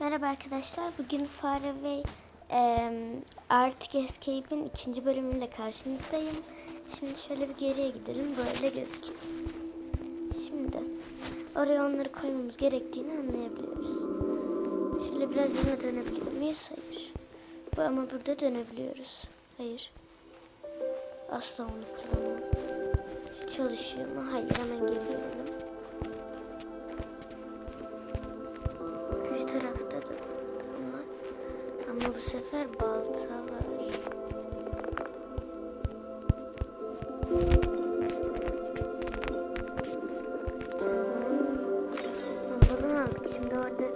Merhaba arkadaşlar. Bugün Fare ve eee Arctic Escape'in ikinci bölümüyle karşınızdayım. Şimdi şöyle bir geriye gidelim. Böyle gözüküyor. Şimdi oraya onları koymamız gerektiğini anlayabiliyoruz. Şöyle biraz yana dönebiliyor muyuz? Hayır. Bu ama burada dönebiliyoruz. Hayır. Asla onu kullanmam. Çalışıyor mu? Hayır. Hemen geri dönelim. Tarafta da var. Ama bu sefer balta var. Tamam. Bunu aldık. Şimdi orada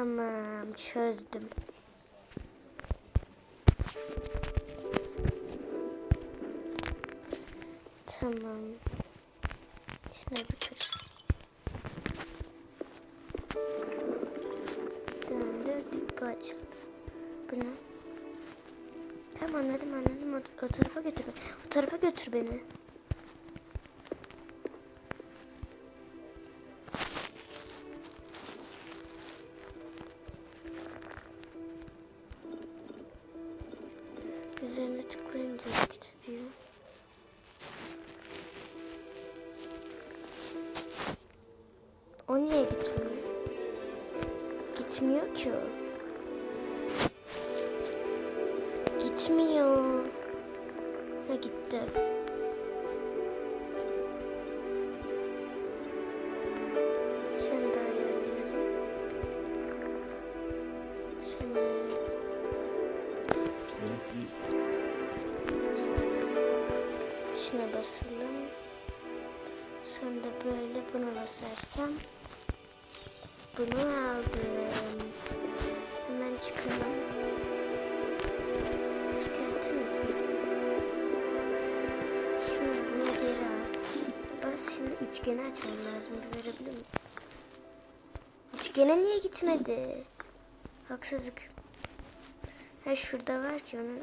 Tamam çözdüm. Tamam. Şuna bir kır. Döndürdük bu açıldı. Bu ne? Tamam anladım anladım. O, o tarafa götür beni. O tarafa götür beni. Niye gitmiyor? Gitmiyor ki o. Gitmiyor. Ha gitti. Sen de ayarlayalım. Sen. Şuna basalım. Sonra da böyle buna basarsam bunu aldım. Hemen çıkalım. Çıkartır mısınız? Şimdi bunu geri al. Bas şimdi üçgeni açmam lazım. Verebilir misin? Üçgene niye gitmedi? Haksızlık. Ha şurada var ki onun.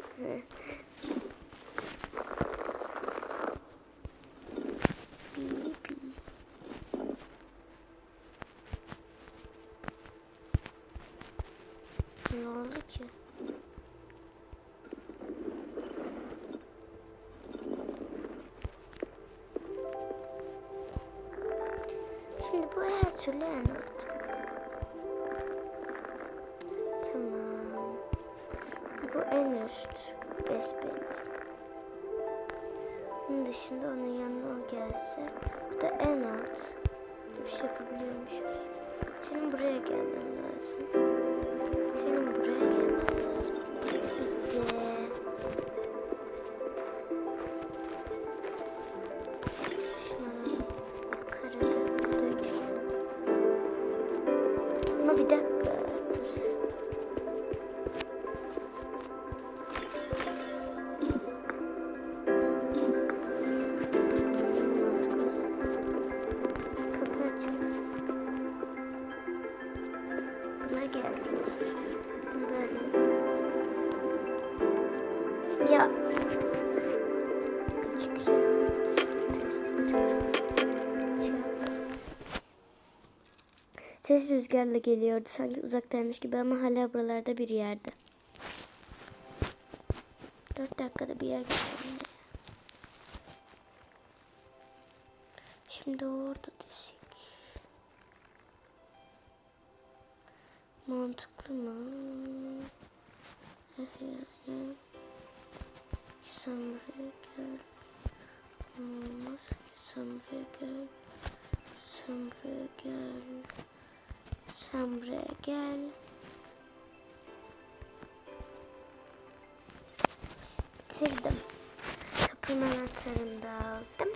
Türlü en orta. Tamam. Bu en üst. Besbelli. Bunun dışında onun yanına o gelse. Bu da en alt. Bir şey yapabiliyormuşuz. Senin buraya gelmen Ses rüzgarla geliyordu sanki uzaktaymış gibi ama hala buralarda bir yerde. Dört dakikada bir yer geçelim. Şimdi orada deşik. Mantıklı mı? Yani sen buraya gel. Olmaz. Sen buraya gel. Sen buraya gel. Sen buraya gel. Bitirdim. Kapının anahtarını da aldım.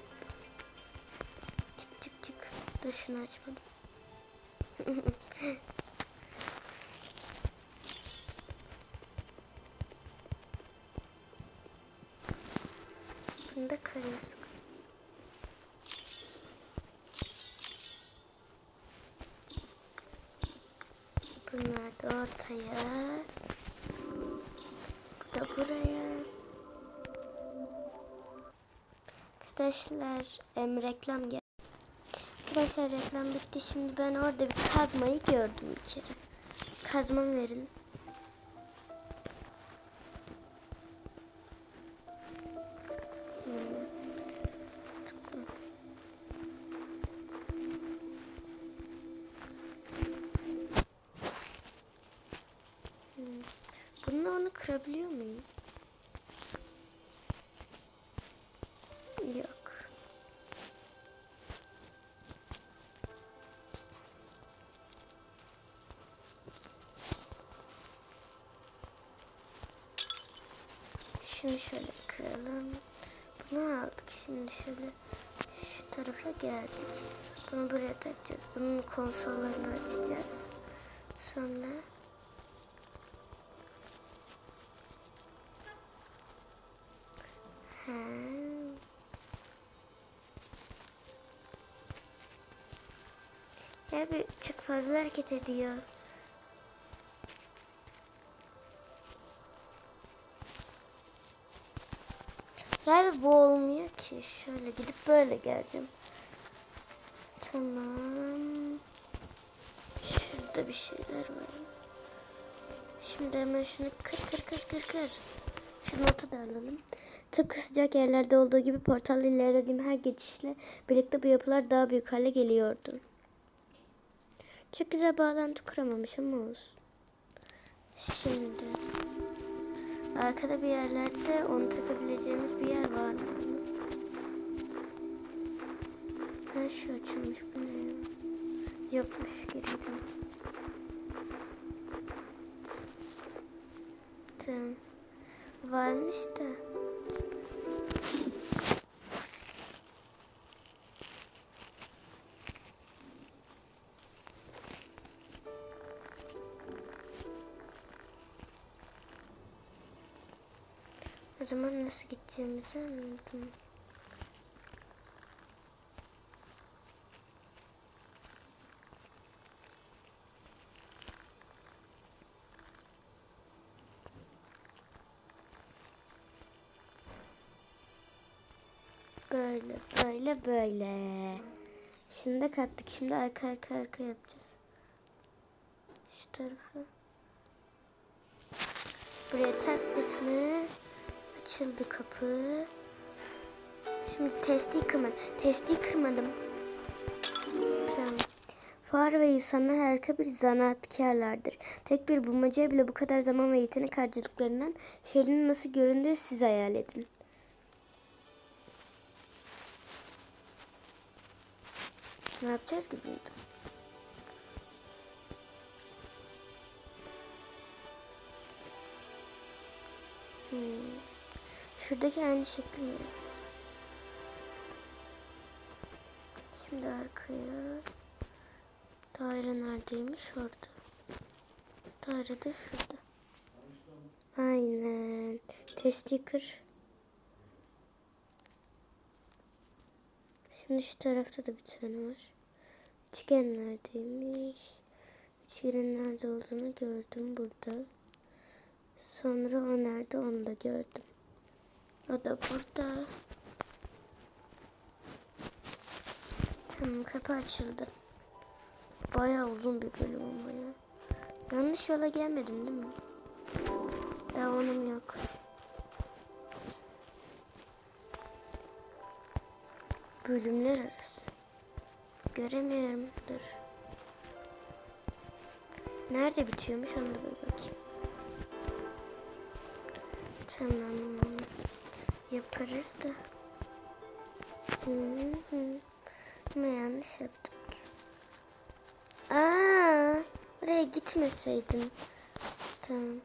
Çık çık çık. Dışını açmadım. Bunu da kırıyorsun. Da ortaya. Bu da buraya. Arkadaşlar em, reklam gel. Arkadaşlar reklam bitti. Şimdi ben orada bir kazmayı gördüm bir kere. Kazmamı verin. Kırabiliyor muyum? Yok. Şunu şöyle kıralım. Bunu aldık. Şimdi şöyle şu tarafa geldik. Bunu buraya takacağız. Bunun konsollarını açacağız. Sonra Ya bir çok fazla hareket ediyor. Yani bu olmuyor ki. Şöyle gidip böyle geleceğim. Tamam. Şurada bir şeyler var. Şimdi hemen şunu kır kır kır kır kır. Şu notu da alalım. Tıpkı sıcak yerlerde olduğu gibi portal ilerlediğim her geçişle birlikte bu yapılar daha büyük hale geliyordu. Çok güzel bağlantı kuramamış ama olsun. Şimdi arkada bir yerlerde onu takabileceğimiz bir yer var mı? Ha şu açılmış bu ne? Yokmuş geriydim. Tamam. Varmış da. O zaman nasıl gideceğimizi anladım. Böyle, böyle, böyle. Şimdi de kalktık. Şimdi arka arka arka yapacağız. Şu tarafı. Buraya taktık mı? Açıldı kapı. Şimdi testi kırma. Testi kırmadım. Fare ve insanlar harika bir zanaatkarlardır. Tek bir bulmacaya bile bu kadar zaman ve yetenek harcadıklarından şehrin nasıl göründüğü siz hayal edin. Ne yapacağız ki burada? Hmm. Şuradaki aynı şekli? Şimdi arkaya. Daire neredeymiş? Orada. Daire de şurada. Aynen. Testi kır. Şimdi şu tarafta da bir tane var. Üçgen neredeymiş? Üçgenin nerede olduğunu gördüm burada. Sonra o nerede onu da gördüm. O da burada. Tamam kapı açıldı. Bayağı uzun bir bölüm ama ya. Yanlış yola gelmedin değil mi? Daha onun yok. Bölümler arası. Göremiyorum. Dur. Nerede bitiyormuş onu da bir bakayım. Tamam. Yaparız da. Hı hı. Ama yanlış yaptık. Aa, oraya gitmeseydin. Tamam.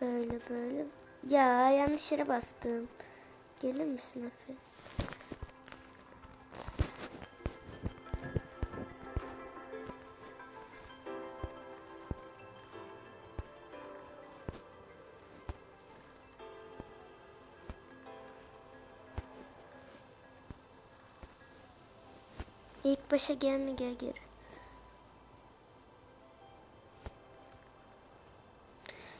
Böyle böyle. Ya yanlış yere bastım. Gelir misin Efe? İlk başa gelme gel geri.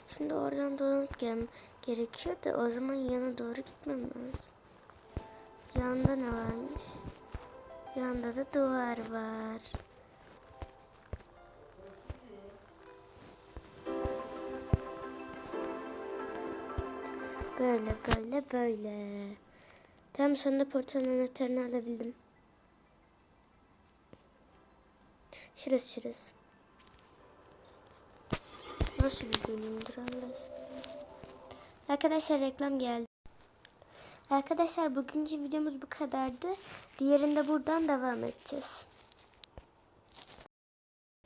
Şimdi oradan dolanıp gelmem gerekiyor da o zaman yana doğru gitmem lazım. Yanda ne varmış? Yanda da duvar var. Böyle böyle böyle. Tam sonunda portalın anahtarını alabildim. Şurası şurası. Nasıl bir bölümdür aşkına. Arkadaşlar reklam geldi. Arkadaşlar bugünkü videomuz bu kadardı. Diğerinde buradan devam edeceğiz.